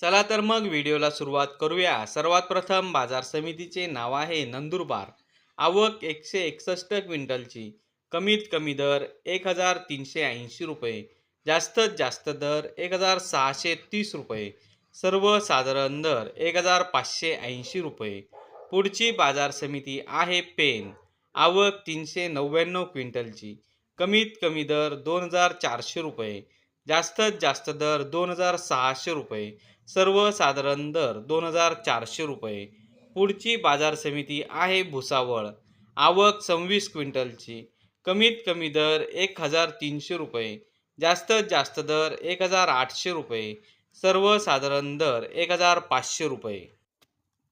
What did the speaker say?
चला तर मग व्हिडिओला सुरुवात करूया. सर्वात प्रथम बाजार समितीचे नाव आहे नंदुरबार. आवक एकशे एकसष्ट क्विंटलची. कमीत कमी दर एक हजार तीनशे ऐंशी रुपये. जास्तीत जास्त दर एक हजार सहाशे तीस रुपये. सर्वसाधारण दर एक हजार पाचशे ऐंशी रुपये. पुढची बाजार समिती आहे पेन. आवक तीनशे नव्याण्णव क्विंटलची. कमीत कमी दर दोन हजार चारशे रुपये. जास्तीत जास्त दर दोन हजार सहाशे रुपये सर्वसाधारण दर दोन हजार चारशे रुपये. पुढची बाजार समिती आहे भुसावळ. आवक सव्वीस क्विंटलची. कमीत कमी दर एक हजार तीनशे रुपये. जास्तीत जास्त दर एक हजार आठशे रुपये. सर्वसाधारण दर एक हजार पाचशे रुपये.